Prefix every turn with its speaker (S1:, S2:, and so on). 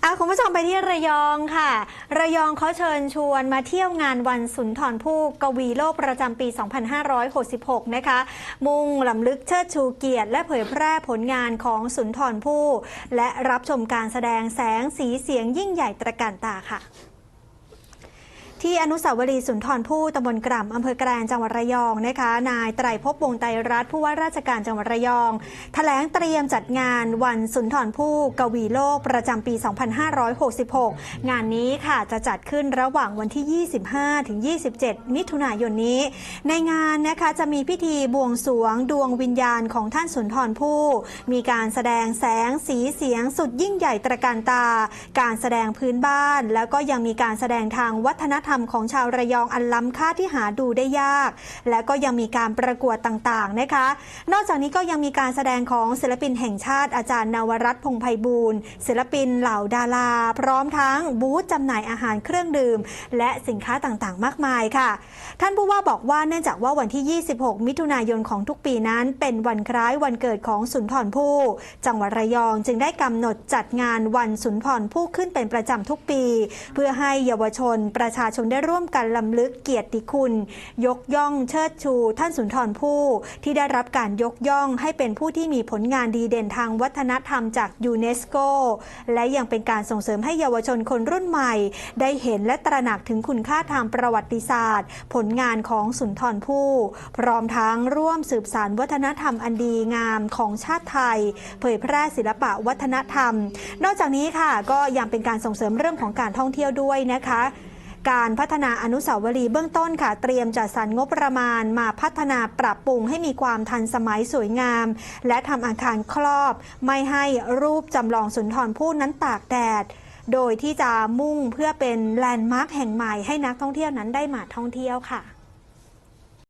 S1: เอาคุณผู้ชมไปที่ระยองค่ะ ระยองเขาเชิญชวนมาเที่ยวงานวันสุนทรภู่กวีโลกประจำปี 2566 นะคะ มุ่งลำลึกเชิดชูเกียรติ และเผยแพร่ผลงานของสุนทรภู่และรับชมการแสดงแสงสีเสียงยิ่งใหญ่ตระการตาค่ะ ที่อนุสาวรีย์สุนทรภู่ตำบลกร่ำอำเภอแกลงจังหวัดระยองนะคะ นายไตรภพวงไตรรัตน์ผู้ว่าราชการจังหวัดระยองแถลงเตรียมจัดงานวันสุนทรภู่กวีโลกประจำปี 2566 งานนี้ค่ะจะจัดขึ้นระหว่างวันที่ 25 ถึง 27 มิถุนายนนี้ ในงานนะคะจะมีพิธีบวงสรวงดวงวิญญาณของท่านสุนทรภู่มีการแสดงแสงสีเสียงสุดยิ่งใหญ่ตระการตา การแสดงพื้นบ้าน แล้วก็ยังมีการแสดงทางวัฒนธรรมของชาวระยองอันล้ำค่าที่หาดูได้ยาก และก็ยังมีการประกวดต่างๆนะคะ นอกจากนี้ก็ยังมีการแสดงของศิลปินแห่งชาติอาจารย์นวรัตน์พงไพบูลย์ศิลปินเหล่าดารา พร้อมทั้งบูธจำหน่ายอาหารเครื่องดื่ม และสินค้าต่างๆ มากมายค่ะ ท่านผู้ว่าบอกว่าเนื่องจากว่าวันที่ 26 มิถุนายนของทุกปีนั้น เป็นวันคล้ายวันเกิดของสุนทรภู่จังหวัดระยองจึงได้กำหนดจัดงานวันสุนทรภู่ขึ้นเป็นประจำทุกปี เพื่อให้เยาวชนประชาชนได้ร่วมกันลำลึกเกียรติคุณ ยกย่องเชิดชู ท่านสุนทรภู่ที่ได้รับการยกย่องให้เป็นผู้ที่มีผลงานดีเด่นทางวัฒนธรรมจากยูเนสโก และยังเป็นการส่งเสริมให้เยาวชนคนรุ่นใหม่ ได้เห็นและตระหนักถึงคุณค่าทางประวัติศาสตร์ ผลงานของสุนทรภู่พร้อมทั้งร่วมสืบสานวัฒนธรรมอันดีงามของชาติไทย เผยแพร่ศิลปะวัฒนธรรม นอกจากนี้ค่ะก็ยังเป็นการส่งเสริมเรื่องของการท่องเที่ยวด้วยนะคะ การพัฒนาอนุสาวรีย์เบื้องต้นค่ะ เตรียมจัดสรรงบประมาณมาพัฒนาปรับปรุงให้มีความทันสมัยสวยงาม และทำอาคารครอบ ไม่ให้รูปจำลองสุนทรภู่นั้นตากแดด โดยที่จะมุ่งเพื่อเป็นแลนด์มาร์คแห่งใหม่ให้นักท่องเที่ยวนั้นได้มาท่องเที่ยวค่ะ